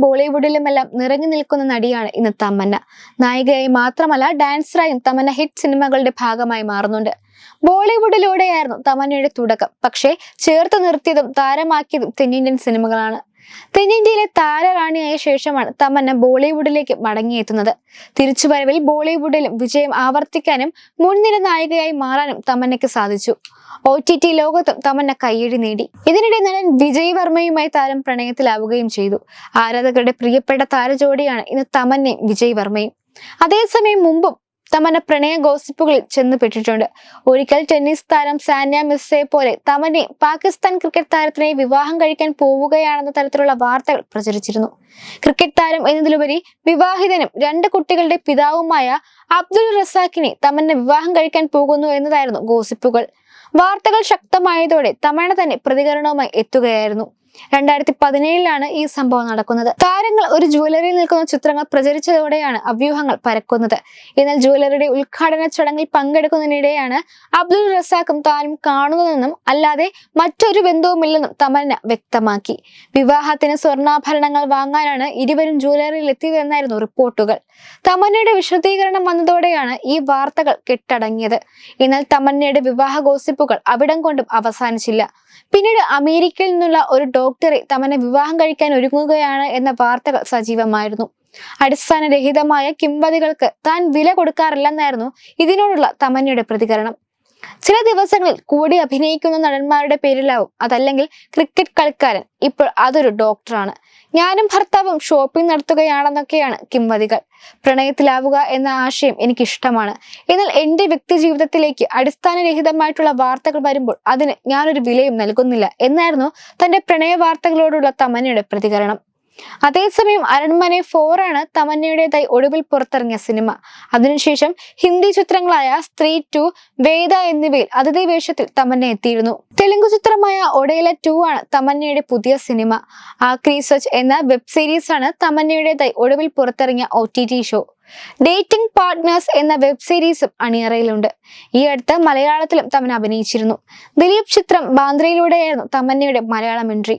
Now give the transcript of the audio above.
ബോളിവുഡിലുമെല്ലാം നിറഞ്ഞു നിൽക്കുന്ന നടിയാണ് ഇന്ന് തമന്ന. നായികയായി മാത്രമല്ല ഡാൻസറായും തമന്ന ഹിറ്റ് സിനിമകളുടെ ഭാഗമായി മാറുന്നുണ്ട്. ബോളിവുഡിലൂടെയായിരുന്നു തമന്നയുടെ തുടക്കം. പക്ഷേ ചേർത്ത് നിർത്തിയതും താരമാക്കിയതും തെന്നിന്ത്യൻ സിനിമകളാണ്. തെന്നിന്ത്യയിലെ താരറാണിയായ ശേഷമാണ് തമന്ന ബോളിവുഡിലേക്ക് മടങ്ങിയെത്തുന്നത്. തിരിച്ചുവരവിൽ ബോളിവുഡിലും വിജയം ആവർത്തിക്കാനും മുൻനിര നായികയായി മാറാനും തമന്നയ്ക്ക് സാധിച്ചു. ഒ ടി ടി ലോകത്തും തമന്ന കയ്യടി നേടി. ഇതിനിടെ നടൻ വിജയ് വർമ്മയുമായി താരം പ്രണയത്തിലാവുകയും ചെയ്തു. ആരാധകരുടെ പ്രിയപ്പെട്ട താരജോഡിയാണ് ഇന്ന് തമന്നയും വിജയ് വർമ്മയും. അതേസമയം മുമ്പും തമന്ന പ്രണയ ഗോസിപ്പുകളിൽ ചെന്നുപെട്ടിട്ടുണ്ട്. ഒരിക്കൽ ടെന്നീസ് താരം സാനിയ മിസ്സയെ പോലെ തമനെ പാകിസ്ഥാൻ ക്രിക്കറ്റ് താരത്തിനെ വിവാഹം കഴിക്കാൻ പോവുകയാണെന്ന തരത്തിലുള്ള വാർത്തകൾ പ്രചരിച്ചിരുന്നു. ക്രിക്കറ്റ് താരം എന്നതിലുപരി വിവാഹിതനും രണ്ട് കുട്ടികളുടെ പിതാവുമായ അബ്ദുൾ റസാഖിനെ തമന്ന വിവാഹം കഴിക്കാൻ പോകുന്നു എന്നതായിരുന്നു ഗോസിപ്പുകൾ. വാർത്തകൾ ശക്തമായതോടെ തമണ തന്നെ പ്രതികരണവുമായി എത്തുകയായിരുന്നു. രണ്ടായിരത്തി പതിനേഴിലാണ് ഈ സംഭവം നടക്കുന്നത്. താരങ്ങൾ ഒരു ജ്വല്ലറിയിൽ നിൽക്കുന്ന ചിത്രങ്ങൾ പ്രചരിച്ചതോടെയാണ് അവ്യൂഹങ്ങൾ പരക്കുന്നത്. എന്നാൽ ജ്വല്ലറിയുടെ ഉദ്ഘാടന ചടങ്ങിൽ പങ്കെടുക്കുന്നതിനിടെയാണ് അബ്ദുൾ റസാഖും താനും കാണുന്നതെന്നും അല്ലാതെ മറ്റൊരു ബന്ധവുമില്ലെന്നും തമന്ന വ്യക്തമാക്കി. വിവാഹത്തിന് സ്വർണാഭരണങ്ങൾ വാങ്ങാനാണ് ഇരുവരും ജ്വല്ലറിയിൽ എത്തിയതെന്നായിരുന്നു റിപ്പോർട്ടുകൾ. തമന്നയുടെ വിശദീകരണം വന്നതോടെയാണ് ഈ വാർത്തകൾ കെട്ടടങ്ങിയത്. എന്നാൽ തമന്നയുടെ വിവാഹ ഗോസിപ്പുകൾ അവിടം കൊണ്ടും അവസാനിച്ചില്ല. പിന്നീട് അമേരിക്കയിൽ നിന്നുള്ള ഒരു ഡോക്ടറെ തമനെ വിവാഹം കഴിക്കാൻ ഒരുങ്ങുകയാണ് എന്ന വാർത്തകൾ സജീവമായിരുന്നു. അടിസ്ഥാനരഹിതമായ കിംവദികൾക്ക് താൻ വില കൊടുക്കാറില്ലെന്നായിരുന്നു ഇതിനോടുള്ള തമന്നയുടെ പ്രതികരണം. ചില ദിവസങ്ങളിൽ കൂടി അഭിനയിക്കുന്ന നടന്മാരുടെ പേരിലാവും അതല്ലെങ്കിൽ ക്രിക്കറ്റ് കളിക്കാരൻ ഇപ്പോൾ അതൊരു ഡോക്ടറാണ്. ഞാനും ഭർത്താവും ഷോപ്പിംഗ് നടത്തുകയാണെന്നൊക്കെയാണ് കിംവതികൾ. പ്രണയത്തിലാവുക എന്ന ആശയം എനിക്കിഷ്ടമാണ്. എന്നാൽ എന്റെ വ്യക്തി ജീവിതത്തിലേക്ക് അടിസ്ഥാനരഹിതമായിട്ടുള്ള വാർത്തകൾ വരുമ്പോൾ അതിന് ഞാനൊരു വിലയും നൽകുന്നില്ല. എന്നായിരുന്നു തന്റെ പ്രണയ വാർത്തകളോടുള്ള തമനയുടെ പ്രതികരണം. അതേസമയം അരൺമനെ ഫോർ ആണ് തമന്നയുടേതായി ഒടുവിൽ പുറത്തിറങ്ങിയ സിനിമ. അതിനുശേഷം ഹിന്ദി ചിത്രങ്ങളായ സ്ത്രീ ടു വേദ എന്നിവയിൽ അതിഥി വേഷത്തിൽ തമന്ന എത്തിയിരുന്നു. തെലുങ്ക് ചിത്രമായ ഒടയില ടു ആണ് തമന്നയുടെ പുതിയ സിനിമ. ആ സച്ച് എന്ന വെബ് സീരീസ് ആണ് തമന്നയുടേതായി ഒടുവിൽ പുറത്തിറങ്ങിയ ഒ ഷോ. ഡേറ്റിംഗ് പാർട്ട്നേഴ്സ് എന്ന വെബ് സീരീസും അണിയറയിലുണ്ട്. ഈ അടുത്ത് മലയാളത്തിലും തമൻ അഭിനയിച്ചിരുന്നു. ദിലീപ് ചിത്രം ബാന്ദ്രയിലൂടെയായിരുന്നു തമന്നയുടെ മലയാളം എൻട്രി.